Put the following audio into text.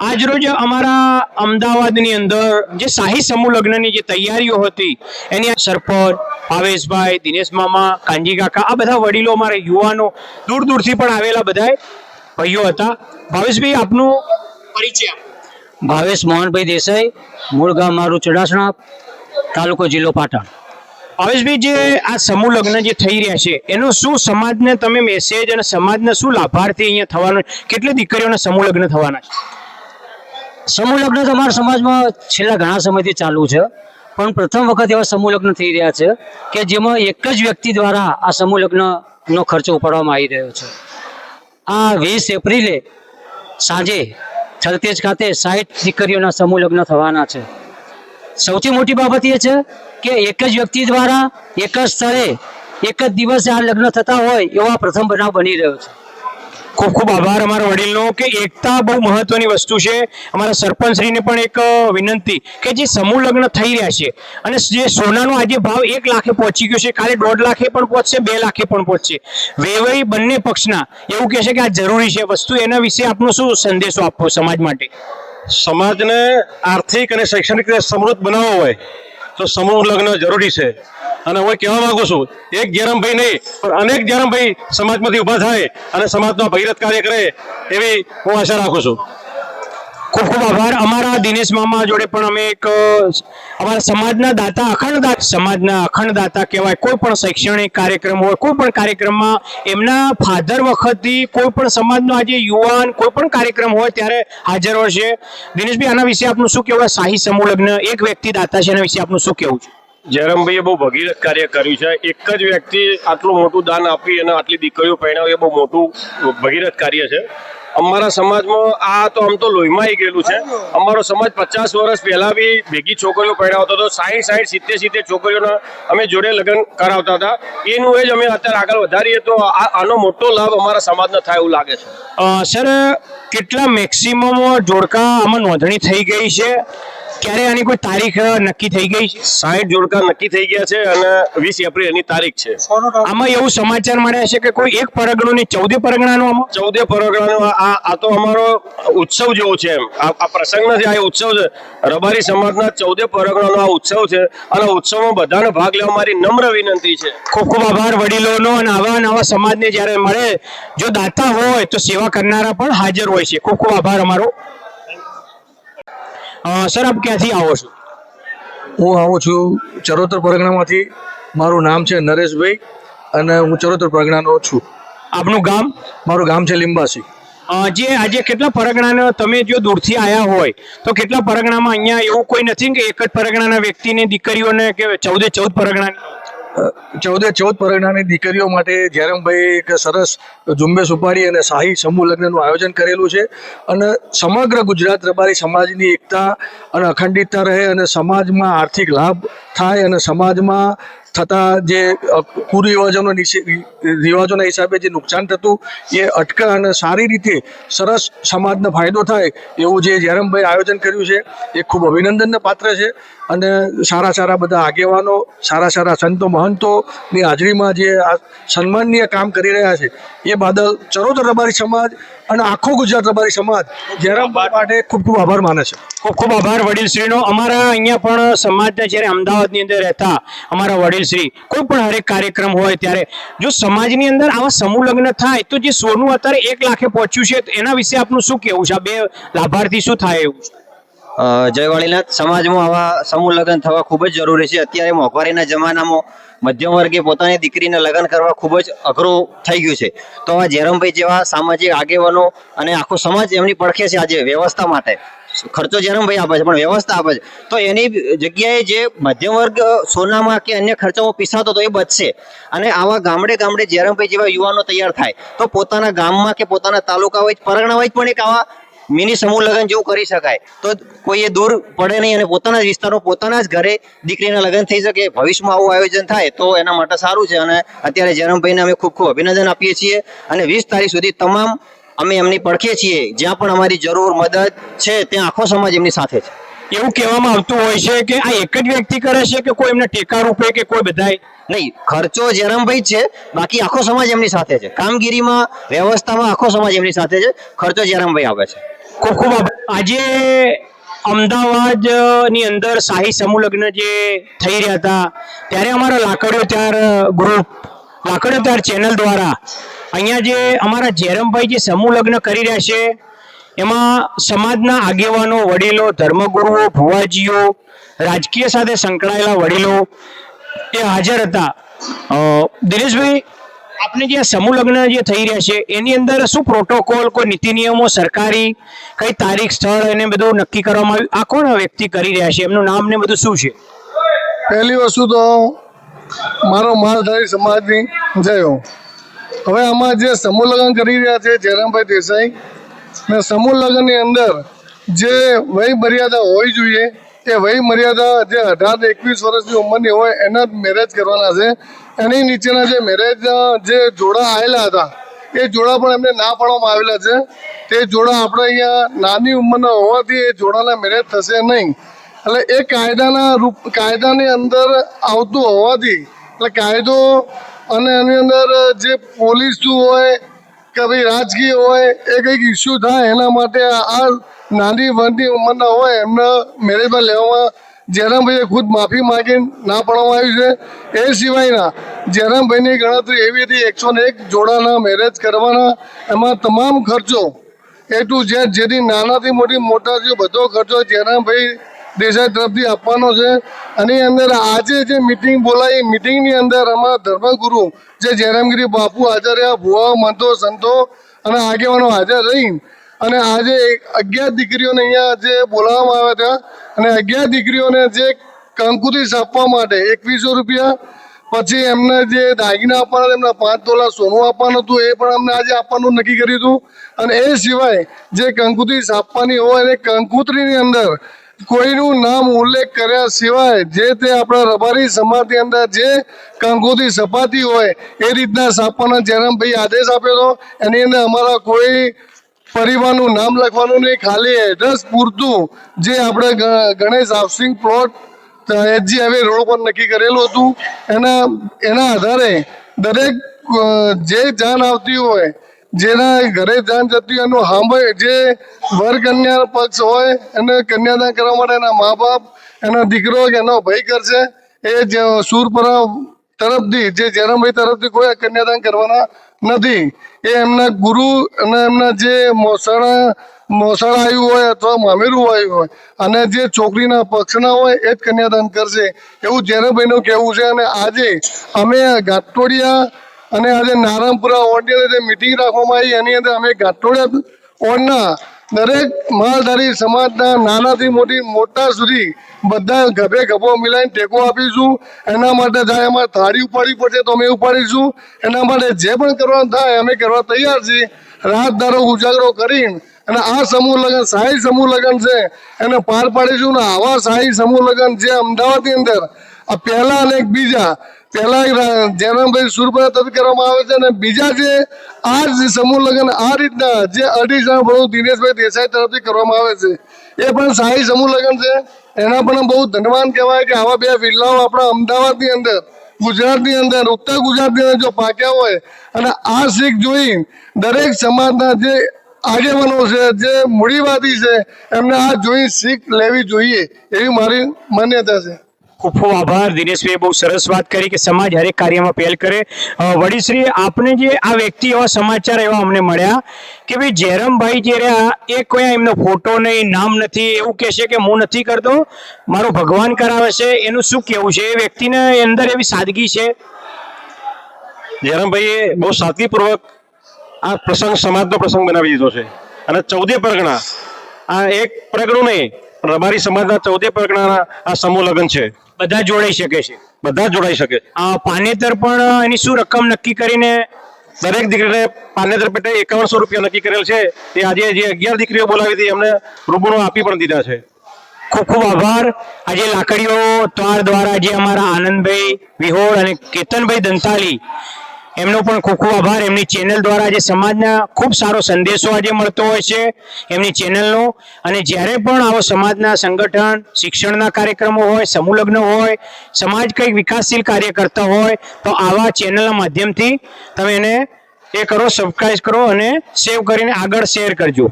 આજ રોજ અમારા અમદાવાદની અંદર જે શાહી સમૂહ લગ્નની જે તૈયારીઓ હતી એની સરપંચ ભાવેશભાઈ દિનેશ મામા કાંજી કાકા આ બધા વડીલો અમારા યુવાનો દૂર દૂરથી પણ આવેલા બધા ભાઈઓ હતા. ભાવેશભાઈ આપનું પરિચય ભાવેશ મોહનભાઈ દેસાઈ મૂળ ગામ મારું ચડાસણા તાલુકો જિલ્લો પાટણ. ભાવેશભાઈ જે આ સમૂહ લગ્ન જે થઈ રહ્યા છે એનો શું સમાજને તમે મેસેજ અને સમાજને શું લાભાર્થી અહીંયા થવાનો કેટલી દીકરીઓના સમૂહ લગ્ન થવાના છે? સમૂહ લગ્ન તો અમારા સમાજમાં છેલ્લા ઘણા સમયથી ચાલુ છે. પણ પ્રથમ વખત એવા સમૂહ લગ્ન થઈ રહ્યા છે કે જેમાં એક જ વ્યક્તિ દ્વારા આ સમૂહ લગ્નનો ખર્ચો ઉપાડવામાં આવી રહ્યો છે. આ વીસ એપ્રિલે સાંજે થલતેજ ખાતે સાઠ દીકરીઓના સમૂહ લગ્ન થવાના છે. સૌથી મોટી બાબત એ છે કે એક જ વ્યક્તિ દ્વારા એક જ સ્થળે એક જ દિવસે આ લગ્ન થતા હોય એવો આ પ્રથમ બનાવ બની રહ્યો છે. ખૂબ ખૂબ આભાર અમારા વડીલનો કે એકતા બહુ મહત્વની વસ્તુ છે. અમારા સરપંચશ્રીને પણ એક વિનંતી કે જે સમૂહ લગ્ન થઈ રહ્યા છે અને જે સોનાનો આજે ભાવ એક લાખે પહોંચી ગયો છે, કાલે દોઢ લાખે પણ પહોંચશે, બે લાખે પણ પહોંચશે. વેવાઈ બંને પક્ષના એવું કહે છે કે આ જરૂરી છે. વસ્તુ એના વિશે આપનો શું સંદેશો આપવો સમાજ માટે? સમાજને આર્થિક અને શૈક્ષણિક રીતે સમૃદ્ધ બનાવવો હોય તો સમૂહ લગ્ન જરૂરી છે. અને હું કહેવા માંગુ છું, એક જયરામભાઈ નહીં, પણ અનેક જયરામભાઈ સમાજમાંથી ઊભા થાય અને સમાજનો ભગીરથ કાર્ય કરે એવી હું આશા રાખું છું. ખૂબ ખૂબ આભાર. અમારા દિનેશ મામા જોડે પણ અમે એક અમારા સમાજના દાતા અખંડ સમાજના અખંડ દાતા કહેવાય. કોઈ પણ શૈક્ષણિક કાર્યક્રમ હોય, કોઈ પણ કાર્યક્રમમાં એમના ફાધર વખતથી કોઈ પણ સમાજનો આજે યુવાન કોઈ પણ કાર્યક્રમ હોય ત્યારે હાજર હોય છે. દિનેશભાઈ, આના વિશે આપનું શું કહેવું? શાહી સમૂહ લગ્ન, એક વ્યક્તિ દાતા છે, એના વિશે આપનું શું કહેવું છે? જયરામભાઈએ બહુ ભગીરથ કાર્ય કર્યું છે. એક જ વ્યક્તિ આટલું મોટું દાન આપી અને આટલી દીકરીઓ પહેણાવી એ બહુ મોટું ભગીરથ કાર્ય છે. અમારા સમાજમાં આ તો આમ તો લોહીમાં ગયેલું છે. અમારો સમાજ પચાસ વર્ષ પહેલા બી ભેગી છોકરીઓ પહેણાવતો હતો. સાઈઠ સાઈઠ, સિત્તેર સિત્તેર છોકરીઓના અમે જોડે લગ્ન કરાવતા હતા. એનું એ જ અમે અત્યારે આગળ વધારીએ તો આનો મોટો લાભ અમારા સમાજને થાય એવું લાગે છે. સર, કેટલા મેક્સિમમ જોડકા આમાં નોંધણી થઈ ગઈ છે? ક્યારે આની કોઈ તારીખ નક્કી થઈ ગઈ છે? સાઠ જોડકા નક્કી થઈ ગયા છે અને વીસ એપ્રિલ એની તારીખ છે. આમાં એવું સમાચાર મળ્યા છે કે કોઈ એક પરગણો ને ચૌદે પરગણાનો ચૌદે પરગણાનો આ આ તો અમારો ઉત્સવ જેવો છે એમ. આ પ્રસંગ નથી આ ઉત્સવ છે. રબારી સમાજના ચૌદે પરગણાનો આ ઉત્સવ છે અને ઉત્સવમાં બધાને ભાગ લેવા મારી નમ્ર વિનંતી છે. ખૂબ ખૂબ આભાર વડીલોનો અને આવા નવા સમાજને જ્યારે મળે જો દાતા હોય તો સેવા કરનારા પણ હાજર હોય છે. ખૂબ ખૂબ આભાર અમારો. સર આપ ક્યાંથી આવો છો? હું આવું છું ચરોતર પરગણામાંથી. મારું નામ છે નરેશભાઈ અને હું ચરોતર પરગણાનો છું. આપનું ગામ? મારું ગામ છે લીંબાસી. જે આજે કેટલા પરગણાના તમે જો દૂરથી આવ્યા હોય તો કેટલા પરગણામાં અહીંયા એવું કોઈ નથી કે એક જ પરગણાના વ્યક્તિને દીકરીઓને કે ચૌદે ચૌદ પરગણાની? ચૌદે ચૌદ પરગણાની દીકરીઓ માટે જયરામભાઈ એક સરસ ઝુંબેશ ઉપાડી અને શાહી સમૂહ લગ્નનું આયોજન કરેલું છે. અને સમગ્ર ગુજરાત રબારી સમાજની એકતા અને અખંડિતતા રહે અને સમાજમાં આર્થિક લાભ થાય અને સમાજમાં થતા જે કુરિવાજોનો રિવાજોના હિસાબે જે નુકસાન થતું, એ અટકે અને સારી રીતે સરસ સમાજને ફાયદો થાય એવું જે જયરામભાઈ આયોજન કર્યું છે, એ ખૂબ અભિનંદનને પાત્ર છે. અને સારા સારા બધા આગેવાનો, સારા સારા સંતો, મહંતોની હાજરીમાં જે સન્માનનીય કામ કરી રહ્યા છે, એ બાદલ ચરોતર રબારી સમાજ અને આખો ગુજરાત રબારી સમાજ જયરામ માટે ખૂબ ખૂબ આભાર માને છે. ખૂબ ખૂબ આભાર વડીલશ્રીનો. અમારા અહીંયા પણ સમાજના જ્યારે અમદાવાદની અંદર રહેતા અમારા વડીલશ્રી, કોઈ પણ હરેક કાર્યક્રમ હોય ત્યારે, જો સમાજની અંદર આવા સમૂહ લગ્ન થાય તો જે સોનું અત્યારે એક લાખે પહોંચ્યું છે, એના વિશે આપનું શું કહેવું છે? આ બે લાભાર્થી શું થાય એવું છે? જય વાળીનાથ. સમાજમાં આવા સમૂહ લગ્ન થવા ખૂબ જ જરૂરી છે. અત્યારે મોંઘવારીના જમાનામાં મધ્યમ વર્ગે પોતાની દીકરીને લગ્ન કરવા ખૂબ જ અઘરું થઈ ગયું છે. તો આ જેરમભાઈ જેવા સામાજિક આગેવાનો અને આખો સમાજ એમની પડખે છે આજે વ્યવસ્થા માટે. ખર્ચો જેરમભાઈ આપે છે, પણ વ્યવસ્થા આપે છે. તો એની જગ્યાએ જે મધ્યમ વર્ગ સોનામાં કે અન્ય ખર્ચામાં પીસાતો તો એ બચશે. અને આવા ગામડે ગામડે જેરમભાઈ જેવા યુવાનો તૈયાર થાય. તો પોતાના ગામમાં કે પોતાના તાલુકા હોય પરગણા હોય પણ એક આવા મિની સમૂહ લગ્ન જેવું કરી શકાય. તો કોઈએ દૂર પડે નહીં અને પોતાના જ વિસ્તારમાં પોતાના જ ઘરે દીકરીના લગ્ન થઈ શકે ભવિષ્યમાં આવું આયોજન થાય તો એના માટે સારું છે. અને અત્યારે જયરામભાઈને અમે ખૂબ ખૂબ અભિનંદન આપીએ છીએ. અને વીસ તારીખ સુધી તમામ અમે એમની પડખે છીએ. જ્યાં પણ અમારી જરૂર મદદ છે ત્યાં આખો સમાજ એમની સાથે છે. એવું કહેવામાં આવતું હોય છે કે આ એક જ વ્યક્તિ કરે છે કે કોઈ એમને ટેકા રૂપે કે કોઈ બધાય? નહીં ખર્ચો જયરામભાઈ છે. બાકી આખો સમાજ એમની સાથે છે. કામગીરીમાં વ્યવસ્થામાં આખો સમાજ એમની સાથે છે. ખર્ચો જયરામભાઈ આવે છે. ખૂબ ખૂબ આજે અમદાવાદની અંદર શાહી સમૂહ લગ્ન જે થઈ રહ્યા હતા, ત્યારે અમારા લાકડીઓ ત્યાર ગ્રુપ લાકડીઓ ત્યાર ચેનલ દ્વારા અહીંયા જે અમારા જેરમભાઈ જે સમૂહ લગ્ન કરી રહ્યા છે, એમાં સમાજના આગેવાનો, વડીલો, ધર્મગુરુઓ, ભુવાજીઓ, રાજકીય સાથે સંકળાયેલા વડીલો એ હાજર હતા. દિનેશભાઈ આપને જે સમૂહ લગ્ન જે થઈ રહ્યા છે, એની અંદર શું પ્રોટોકોલ કોઈ નીતિ નિયમો, સરકારી કઈ તારીખ, સ્થળ એને બધું નક્કી કરવામાં આવ્યું? આ કોણ વ્યક્તિ કરી રહ્યા છે? એમનું નામ ને બધું શું છે? પહેલી વસ્તુ તો મારો માલધારી સમાજની જયો હવે આમાં જે સમૂહ લગ્ન કરી રહ્યા છે, જયરામભાઈ દેસાઈ, ને સમૂહ લગ્નની અંદર જે વય મર્યાદા હોવી જોઈએ, એ વય મર્યાદા જે અઢાર એકવીસ વર્ષની ઉંમરની હોય, એના જ મેરેજ કરવાના છે. એની નીચેના જે મેરેજ જે જોડા આવેલા હતા, એ જોડા પણ એમને ના પાડવામાં આવેલા છે. તે જોડા આપણે અહીંયા નાની ઉંમરના હોવાથી એ જોડાના મેરેજ થશે નહીં. એટલે એ કાયદાના રૂપ, કાયદાની અંદર આવતું હોવાથી, એટલે કાયદો અને એની અંદર જે પોલીસનું હોય કે ભાઈ રાજકીય હોય, એ કંઈક ઇસ્યુ થાય એના માટે આ નાની વનની ઉંમરના હોય એમને મેરેજમાં લેવામાં જયરામભાઈએ ખુદ માફી માંગી ના પાડવામાં આવ્યું છે. એ સિવાયના જયરામભાઈની ગણતરી એવી હતી, એકસો ને એક જોડાના મેરેજ કરવાના. એમાં તમામ ખર્ચો એ ટુ ઝેડ જેથી નાનાથી મોટી મોટા જે બધો ખર્ચો જયરામભાઈ દેસાઈ તરફથી આપવાનો છે. અને અંદર આજે જે મિટિંગ બોલાવી મિટિંગની અંદર અમારા ધર્મગુરુ જે જયરામગીરી બાપુ હાજર રહ્યા ભુવા મંતો, સંતો અને આગેવાનો હાજર રહી અને આજે અગિયાર દીકરીઓને અહીંયા જે બોલાવવામાં આવ્યા હતા અને અગિયાર દીકરીઓને જે કંકુતી આપવા માટે એકવીસો રૂપિયા, પછી એમને જે દાગીના આપવાના, એમને પાંચ તોલા સોનું આપવાનું હતું, એ પણ અમને આજે આપવાનું નક્કી કર્યું હતું. અને એ સિવાય જે કંકુત્રી આપવાની હોય અને કંકુત્રીની અંદર કોઈનું નામ ઉલ્લેખ કર્યા સિવાય જે તે આપણા રબારી સમાજની અંદર જે કંકુત્રી સપાતી હોય, એ રીતના સાપવાના જયરામભાઈ આદેશ આપ્યો હતો, એની અંદર અમારા કોઈ પરિવારનું નામ લખવાનું નહીં, ખાલી એડ્રેસ પૂરતું. જે આપણે Ganesh housing plot HG highway road પર નક્કી કરેલું હતું. એના એના આધારે દરેક જે જાન આવતી હોય, જેના ઘરે જાન જતી એનું સાંભળે જે વર કન્યા પક્ષ હોય, એને કન્યાદાન કરવા માટે એના મા બાપ, એનો દીકરો, એનો ભાઈ કરશે. એ જે સુરપરા તરફથી, જે જેરમભાઈ તરફથી કોઈ કન્યાદાન કરવાના નથી. એ એમના ગુરુ અને એમના જે મોસાળા મોસાળ આવ્યું હોય અથવા મામેરું આવ્યું હોય અને જે છોકરીના પક્ષના હોય એ જ કન્યાદાન કરશે. એવું જયરામભાઈનું કહેવું છે અને આજે અમે ઘાટોડિયા અને આજે નારાયણપુરા વોર્ડની જે મિટિંગ રાખવામાં આવી, એની અંદર અમે ઘાટોડિયા વોર્ડના દરેક માલધારી સમાજના નાનાથી મોટી, મોટા સુધી બધા ગભે ગભો મિલાઈને ટેકો આપીશું. એના માટે થાય અમારે થાળી ઉપાડવી પડશે તો અમે ઉપાડીશું. એના માટે જે પણ કરવાનું થાય અમે કરવા તૈયાર છીએ. રાત ઉજાગરો કરીને અને આ સમૂહ લગ્ન શાહી સમૂહ લગ્ન છે. એને પાર પાડીશું ને આવા શાહી સમૂહ લગ્ન જે અમદાવાદની અંદર આ પહેલા અને એક બીજા પહેલા જયરામભાઈ સુરપરા તરફ કરવામાં આવે છે અને બીજા જે આ જ સમૂહ લગ્ન આ રીતના જે અઢી જણા દિનેશભાઈ દેસાઈ તરફથી કરવામાં આવે છે. એ પણ શાહી સમૂહ લગ્ન છે. એના પણ બહુ ધનવાન કહેવાય કે આવા બે વિલ્લાઓ આપણા અમદાવાદની અંદર, ગુજરાતની અંદર, ઉત્તર ગુજરાતની અંદર જો પાક્યા હોય અને આ શીખ જોઈ દરેક સમાજના જે આગેવાનો છે, જે મૂડીવાદી છે, એમને આ જોઈ શીખ લેવી જોઈએ એવી મારી માન્યતા છે. ખૂબ ખૂબ આભાર. દિનેશભાઈ બહુ સરસ વાત કરી કે સમાજ હરેક કાર્યમાં પહેલ કરે. વડીશ્રી આપને જે આ વ્યક્તિ એવા સમાચાર એવા અમને મળ્યા કે ભાઈ જયરામભાઈ જે રહ્યા એ કોઈ એમનો ફોટો નહીં, નામ નથી, એવું કહે છે કે હું નથી કરતો, મારો ભગવાન કરાવે છે, એનું શું કહેવું છે? એ વ્યક્તિને અંદર એવી સાદગી છે? જયરામભાઈએ બહુ સાદગીપૂર્વક આ પ્રસંગ સમાજનો પ્રસંગ બનાવી દીધો છે. અને ચૌદે પરગણા આ એક પરગણું નહીં પણ રબારી સમાજના ચૌદે પરગણાના આ સમૂહ લગ્ન છે. બધા જોડાઈ શકે છે. બધા જોડાઈ શકે. આ પાનેતર પણ એની શું રકમ નક્કી કરીને દરેક દીકરીને પાનેતર પેટે એકાવનસો રૂપિયા નક્કી કરેલ છે. એ આજે જે અગિયાર દીકરીઓ બોલાવી હતી એમને રૂબરૂ આપી પણ દીધા છે. ખૂબ ખૂબ આભાર. આજે લાકડીઓ ત્વાર દ્વારા જે અમારા આનંદભાઈ વિહોળ અને કેતનભાઈ દંતાલી એમનો પણ ખૂબ ખૂબ આભાર. એમની ચેનલ દ્વારા જે સમાજના ખૂબ સારો સંદેશો આજે મળતો હોય છે એમની ચેનલનો અને જ્યારે પણ આવો સમાજના સંગઠન, શિક્ષણના કાર્યક્રમો હોય સમૂહ હોય, સમાજ કંઈક વિકાસશીલ કાર્ય કરતા હોય, તો આવા ચેનલના માધ્યમથી તમે એને એ કરો સબસ્ક્રાઈબ કરો અને સેવ કરીને આગળ શેર કરજો.